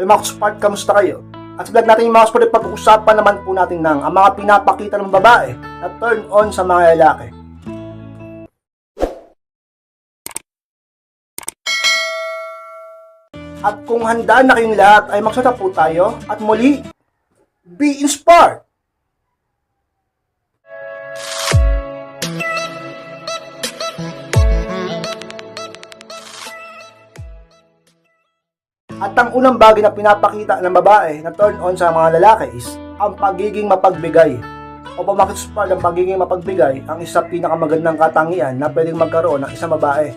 Hey mga Spark, kamusta kayo? At sa vlog natin yung mga Spark, pag-uusapan naman po natin ng ang mga pinapakita ng babae na turn on sa mga lalaki. At kung handa na kayong lahat ay magsata po tayo at muli, be inspired! At ang unang bagay na pinapakita ng babae na turn on sa mga lalaki is ang pagiging mapagbigay. O pamakit spark ang pagiging mapagbigay ang isa pinakamagandang katangian na pwedeng magkaroon ng isang babae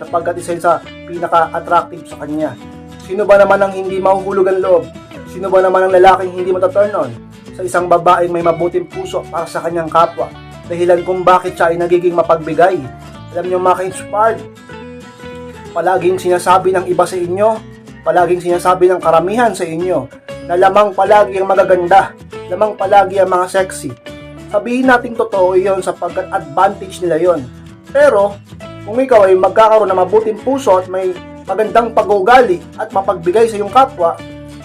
sapagkat isa sa pinaka-attractive sa kanya. Sino ba naman ang hindi mahuhulog ang loob? Sino ba naman ang lalaking hindi mataturn on sa isang babaeng may mabuting puso para sa kanyang kapwa? Dahilan kung bakit siya ay nagiging mapagbigay. Alam niyo mga ka-inspired, palaging sinasabi ng iba sa inyo, palaging sinasabi ng karamihan sa inyo, na lamang palagi ang magaganda, lamang palagi ang mga sexy. Sabihin natin totoo yon sapagkat advantage nila yon. Pero, kung ikaw ay magkakaroon ng mabuting puso at may magandang pag-ugali at mapagbigay sa iyong kapwa,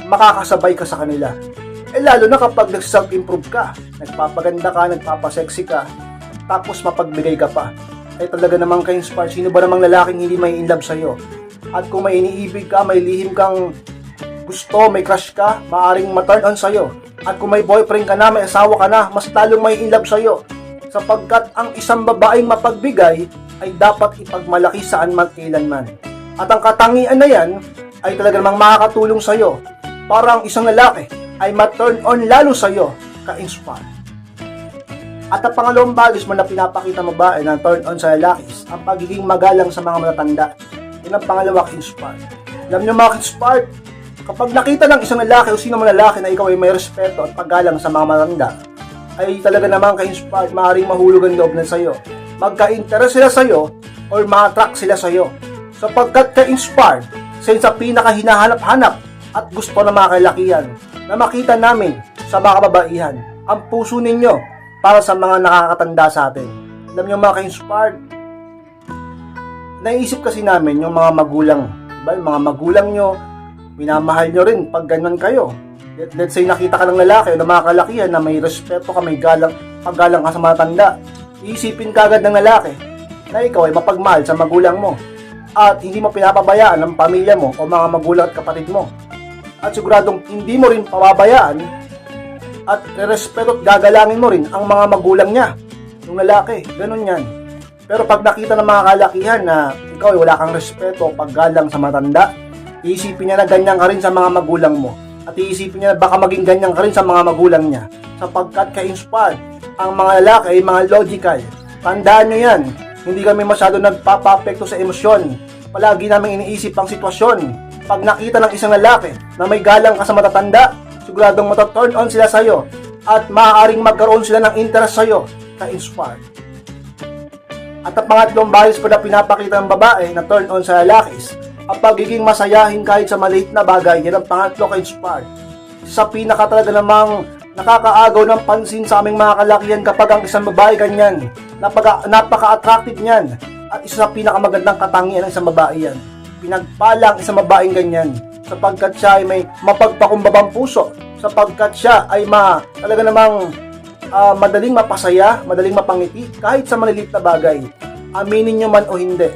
makakasabay ka sa kanila. Eh lalo na kapag nag-self-improve ka, nagpapaganda ka, nagpapasexy ka, tapos mapagbigay ka pa. Ay talaga namang ka-inspire, sino ba namang lalaking hindi may in love sa'yo? At kung may iniibig ka, may lihim kang gusto, may crush ka, maaring ma-turn on sa'yo. At kung may boyfriend ka na, may asawa ka na, mas lalong may in love sa'yo. Sapagkat ang isang babaeng mapagbigay ay dapat ipagmalaki saan man kailanman. At ang katangian na yan ay talaga namang makakatulong sa'yo para ang isang lalaki ay ma-turn on lalo sa'yo ka-inspire. At ang pangalawang bagay mo na pinapakita ng babae na turn on sa lalaki ang pagiging magalang sa mga matatanda. Yun ang pangalawa ka-inspire. Alam niyo mga ka-inspire, kapag nakita ng isang lalaki o sino man lalaki na ikaw ay may respeto at paggalang sa mga matanda, ay talaga namang ka-inspired, maaaring mahulog ang loob na sa'yo. Magka-interest sila sa'yo or ma-attract sila sa'yo. Sapagkat ka-inspired, sa sa pinaka-hinahanap-hanap at gusto ng mga kalakihan na makita namin sa mga kababaihan ang puso ninyo para sa mga nakakatanda sa atin. Alam niyo mga ka-inspired, naisip kasi namin yung mga magulang, diba? Yung mga magulang nyo, minamahal nyo rin pag ganun kayo. Let, let's say nakita ka ng lalaki o ng mga kalakihan na may respeto ka, may galang, paggalang ka sa mga tanda. Iisipin ka agad ng lalaki na ikaw ay mapagmahal sa magulang mo at hindi mo pinapabayaan ng pamilya mo o mga magulang at kapatid mo. At siguradong hindi mo rin pababayaan at respeto at gagalangin mo rin ang mga magulang niya, yung lalaki. Ganun yan. Pero pag nakita ng mga kalakihan na ikaw ay wala kang respeto o paggalang sa matanda, iisipin niya na ganyan ka rin sa mga magulang mo. At iisipin niya na baka maging ganyan ka rin sa mga magulang niya. Sapagkat ka-inspired, ang mga lalaki ay mga logical. Tandaan nyo yan, hindi kami masyado nagpapapekto sa emosyon. Palagi namin iniisip ang sitwasyon. Pag nakita ng isang lalaki na may galang ka sa matatanda, siguradong mataturn on sila sa'yo at maaaring magkaroon sila ng interest sa'yo ka-inspired. At ang pangatlong bias na pinapakita ng babae na turn on sa lalaki is ang pagiging masayahin kahit sa maliit na bagay, yan ang pangatlo ka-inspired. Sa pinaka talaga namang nakakaagaw ng pansin sa aming mga kalakihan kapag ang isang babae ganyan. Napaka, napaka-attractive niyan. At isa sa pinakamagandang katangian ng isang babae yan. Pinagpalang isang babaeng ganyan sapagkat siya ay may mapagpakumbabang puso sapagkat siya ay ma talaga namang ah, madaling mapasaya, madaling mapangiti kahit sa maliliit na bagay. Aminin nyo man o hindi.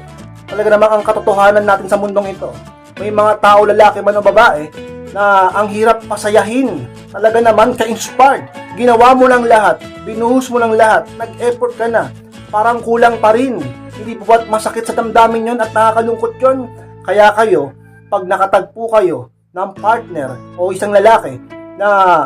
Talaga namang ang katotohanan natin sa mundong ito. May mga tao, lalaki man o babae, na ang hirap pasayahin. Talaga naman ka-inspired. Ginawa mo lang lahat. Binuhos mo lang lahat. Nag-effort ka na. Parang kulang pa rin. Hindi po ba't masakit sa damdamin yon at nakakalungkot yon? Kaya kayo, pag nakatagpo kayo ng partner o isang lalaki na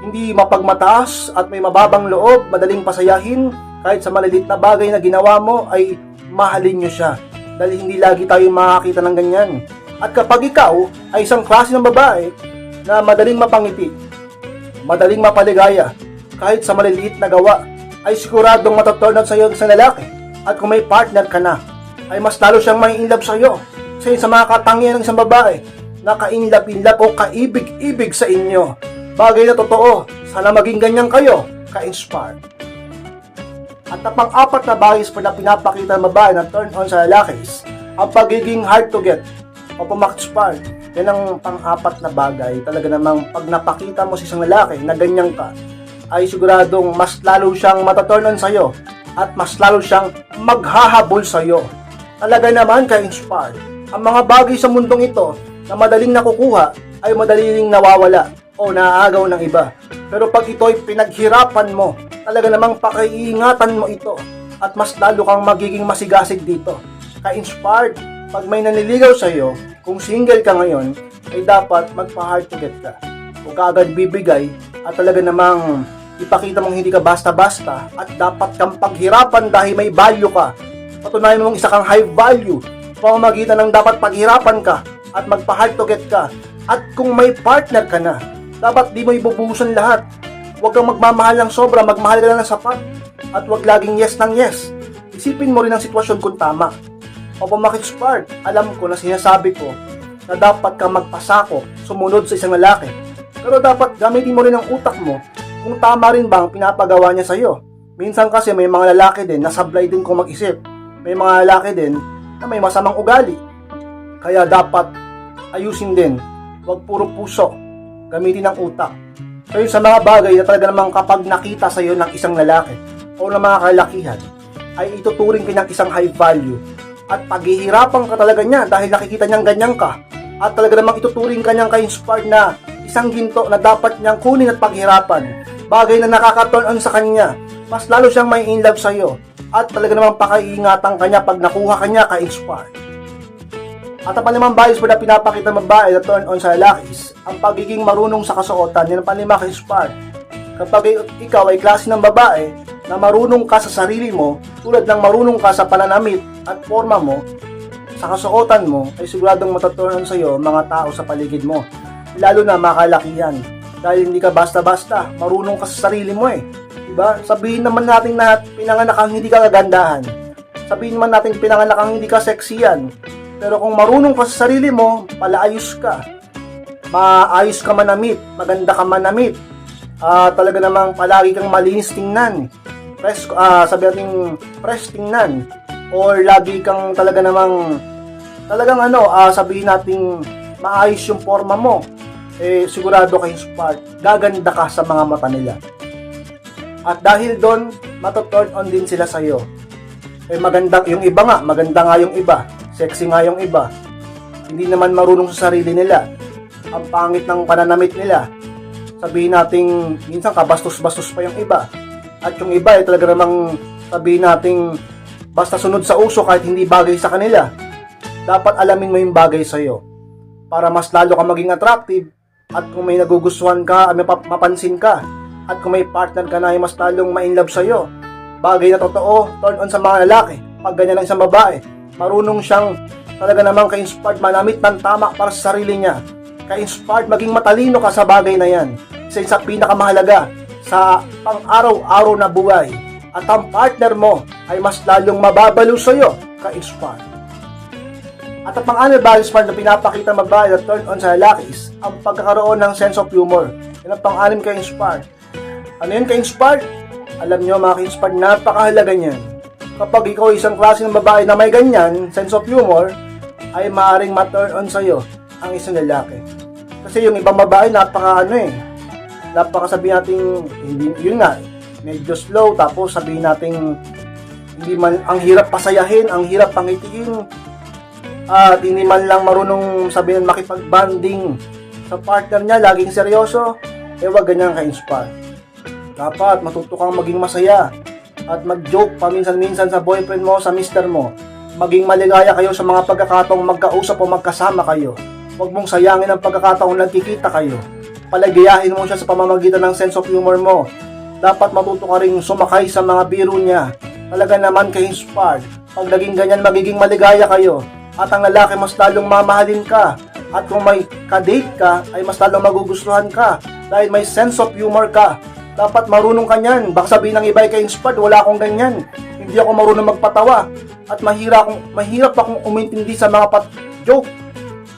hindi mapagmataas at may mababang loob, madaling pasayahin, kahit sa malilit na bagay na ginawa mo ay mahalin nyo siya. Dahil hindi lagi tayo makakita ng ganyan. At kapag ikaw ay isang klase ng babae na madaling mapangiti, madaling mapaligaya, kahit sa maliliit na gawa, ay siguradong mataturn sa iyo sa lalaki. At kung may partner ka na, ay mas lalo siyang may in love sa iyo. Kasi sa mga katangian ng isang babae, na ka-inlove-inlove o kaibig-ibig sa inyo. Bagay na totoo, sana maging ganyan kayo, ka-inspired. At ang pang-apat na bagay pa na pinapakita ng babae na turn on sa lalaki is ang pagiging hard to get o pumakspire. Yan ang pang-apat na bagay. Talaga namang pag napakita mo sa isang lalaki na ganyan ka, ay siguradong mas lalo siyang mataturn on sa'yo at mas lalo siyang maghahabol sa'yo. Talaga naman ka-inspired. Ang mga bagay sa mundong ito na madaling nakukuha ay madaling nawawala o naaagaw ng iba. Pero pag ito ay pinaghirapan mo, talaga namang pakiingatan mo ito at mas lalo kang magiging masigasig dito. Ka-inspired, pag may naniligaw sa iyo, kung single ka ngayon, ay dapat magpa-hard to get ka. Huwag ka agad bibigay at talaga namang ipakita mong hindi ka basta-basta at dapat kang paghirapan dahil may value ka. Patunayan mong isa kang high value pamamagitan ng dapat paghirapan ka at magpa-hard to get ka. At kung may partner ka na, dapat di mo ibubuhusan lahat. Huwag kang magmamahal ng sobra, magmahal ka lang ng sapat. At huwag laging yes ng yes. Isipin mo rin ang sitwasyon kung tama. O pumakit-spark, alam ko na sinasabi ko na dapat kang magpasako, sumunod sa isang lalaki. Pero dapat gamitin mo rin ang utak mo kung tama rin ba ang pinapagawa niya sa'yo. Minsan kasi may mga lalaki din na sablay din kung mag-isip. May mga lalaki din na may masamang ugali. Kaya dapat ayusin din. Huwag puro puso. Gamitin ang utak. So sa mga bagay na talaga namang kapag nakita sa iyo ng isang lalaki o ng mga kalakihan, ay ituturing kanyang isang high value. At paghihirapan ka talaga niya dahil nakikita niyang ganyan ka. At talaga namang ituturing kanyang ka-inspired na isang ginto na dapat niyang kunin at paghirapan. Bagay na nakaka-turn on sa kanya. Mas lalo siyang may in love sa iyo. At talaga namang pakaiingatan kanya pag nakuha kanya ka-inspired. At ang panlimang bias na pinapakita ng babae na turn on sa lalaki ang pagiging marunong sa kasuotan. Yan ang panlima kay Spark. Kapag ikaw ay klase ng babae na marunong ka sa sarili mo, tulad ng marunong ka sa pananamit at forma mo, sa kasuotan mo, ay siguradong mataturn on sa iyo mga tao sa paligid mo. Lalo na makalakihan. Dahil hindi ka basta-basta, marunong ka sa sarili mo eh. Diba? Sabihin naman natin na pinanganak kang hindi ka kagandahan. Sabihin naman natin pinanganak kang hindi ka sexiyan. Pero kung marunong ka sa sarili mo, palaayos ka. Maayos ka manamit, maganda ka manamit. Ah, talaga namang palagi kang malinis tingnan. Fresh, ah, sabi natin, fresh tingnan. Or lagi kang talaga namang, talagang ano, ah, sabihin natin, maayos yung forma mo. Eh, sigurado kayo spark, gaganda ka sa mga mata nila. At dahil doon, matoturn on din sila sa'yo. Eh maganda, yung iba nga, maganda nga yung iba. Sexy nga yung iba. Hindi naman marunong sa sarili nila. Ang pangit ng pananamit nila. Sabihin nating, minsan kabastos-bastos pa yung iba. At yung iba, eh talaga namang sabihin nating, basta sunod sa uso kahit hindi bagay sa kanila. Dapat alamin mo yung bagay sa'yo. Para mas lalo ka maging attractive. At kung may nagugustuhan ka, may map- mapansin ka. At kung may partner ka na ay mas lalong ma-inlove sa'yo. Bagay na totoo, turn on sa mga lalaki. Pag ganyan lang isang babae, marunong siyang talaga namang ka-inspired manamit ng tama para sa sarili niya. Ka-inspired maging matalino ka sa bagay na yan. Isa sa pinakamahalaga sa pang-araw-araw na buhay. At ang partner mo ay mas lalong mababalo sa'yo ka-inspired. At ang pang-ano values part na pinapakita babae na turn on sa lalaki is ang pagkakaroon ng sense of humor. Yan ang pang-anim ka-inspired. Ano yun ka-inspired? Alam nyo mga ka-inspired, napakahalaga niyan. Kapag ikaw isang klase ng babae na may ganyan, sense of humor, ay maaaring ma-turn on sa'yo ang isang lalaki. Kasi yung ibang babae, napaka ano eh, napaka sabihin natin, hindi, yun nga, medyo slow, tapos sabihin natin, hindi man, ang hirap pasayahin, ang hirap pangitiin, at hindi man lang marunong sabihin makipag-banding sa partner niya, laging seryoso, eh wag ganyan ka-inspire. Dapat matuto kang maging masaya at mag-joke paminsan-minsan sa boyfriend mo, sa mister mo. Maging maligaya kayo sa mga pagkakataong magkausap o magkasama kayo. Huwag mong sayangin ang pagkakataong nagkikita kayo. Palagiyahin mo siya sa pamamagitan ng sense of humor mo. Dapat matuto ka rin sumakay sa mga biro niya. Talaga naman ka-inspired. Pag naging ganyan, magiging maligaya kayo. At ang lalaki mas lalong mamahalin ka. At kung may ka-date ka, ay mas lalong magugustuhan ka. Dahil may sense of humor ka. Dapat marunong ka niyan. Baka sabihin ng iba ay ka-inspired, wala akong ganyan. Hindi ako marunong magpatawa. At mahirap akong, mahirap akong umintindi sa mga pat joke.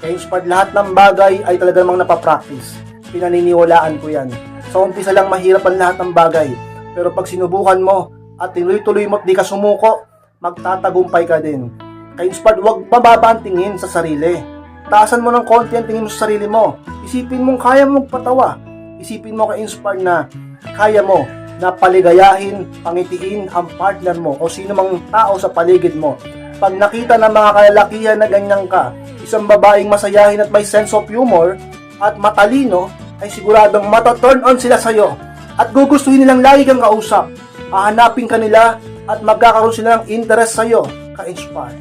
Ka-inspired lahat ng bagay ay talaga namang napapractice. Pinaniniwalaan ko yan. Sa umpisa lang mahirap ang lahat ng bagay. Pero pag sinubukan mo at tinuloy-tuloy mo at di ka sumuko, magtatagumpay ka din. Ka-inspired, huwag mababa ang tingin sa sarili. taasan mo ng konti ang tingin mo sa sarili mo. Isipin mong kaya mo magpatawa. Isipin mo ka-inspire na kaya mo na paligayahin, pangitiin ang partner mo o sino mang tao sa paligid mo. Pag nakita ng mga kalalakihan na ganyan ka, isang babaeng masayahin at may sense of humor at matalino, ay siguradong mataturn on sila sa'yo at gugustuhin nilang lagi kang kausap. Hahanapin ka nila at magkakaroon sila ng interest sa'yo, ka-inspire.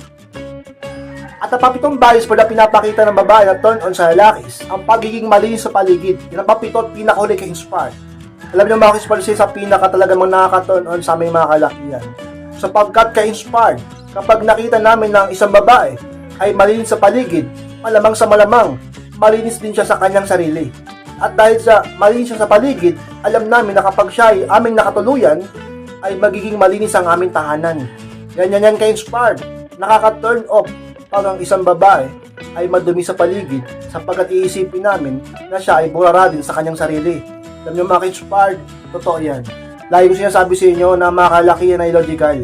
At ang papitong bias na pinapakita ng babae na turn on sa lalakis, ang pagiging malinis sa paligid. Yan ang papito at pinakahuli kay inspire. Alam niyo mga ka-inspire siya sa pinaka talaga mga nakaka-turn on sa aming mga kalakihan. Sapagkat ka-inspired, kapag nakita namin ng isang babae ay malinis sa paligid, malamang sa malamang, malinis din siya sa kanyang sarili. At dahil sa malinis siya sa paligid, alam namin na kapag siya ay aming nakatuluyan, ay magiging malinis ang aming tahanan. Yan yan yan ka-inspired. Nakaka-turn off pag ang isang babae ay madumi sa paligid sapagkat iisipin namin na siya ay burara din sa kanyang sarili. Alam niyo mga ka-inspired, totoo yan. Lagi ko sinasabi sa inyo na mga kalakihan ay logical.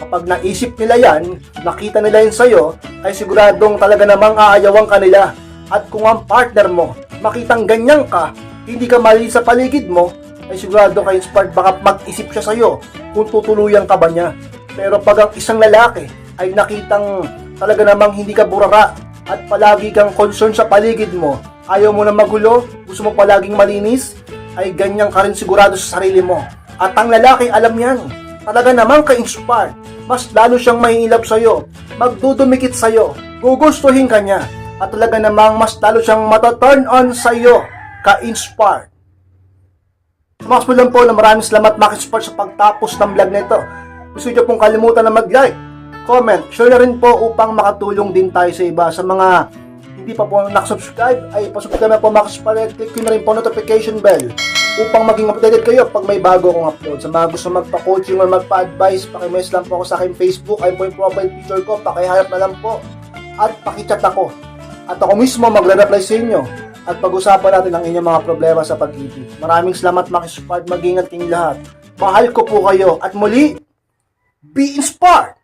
Kapag naisip nila yan, nakita nila yun sa'yo, ay siguradong talaga namang aayawang ka nila. At kung ang partner mo, makitang ganyan ka, hindi ka mali sa paligid mo, ay sigurado ka inspired baka mag-isip siya sa'yo kung tutuluyan ka ba niya. Pero pag ang isang lalaki ay nakitang talaga namang hindi ka burara at palagi kang concern sa paligid mo, ayaw mo na magulo, gusto mo palaging malinis, ay ganyan ka rin sigurado sa sarili mo. At ang lalaki alam yan, talaga namang ka-inspired, mas lalo siyang mahihilap sa'yo, magdudumikit sa'yo, gugustuhin ka niya, at talaga namang mas lalo siyang mataturn on sa'yo, ka-inspired. Mas lang po na maraming salamat mga ka-inspired sa pagtapos ng vlog na ito. Gusto niyo pong kalimutan na mag-like, comment, share na rin po upang makatulong din tayo sa iba. Sa mga hindi pa po nakasubscribe, ay pasubscribe na po mga ka-inspired, click na rin po notification bell upang maging updated kayo pag may bago akong upload. Sa mga gusto magpa-coaching or magpa-advise, pakimess lang po ako sa aking Facebook. Ayun po yung profile picture ko. Pakiharap na lang po. At pakichat ako. At ako mismo magre-reply sa inyo. At pag-usapan natin ang inyong mga problema sa pag-ibig. Maraming salamat mga inspired. Mag-ingat kayong lahat. Mahal ko po kayo. At muli, be inspired!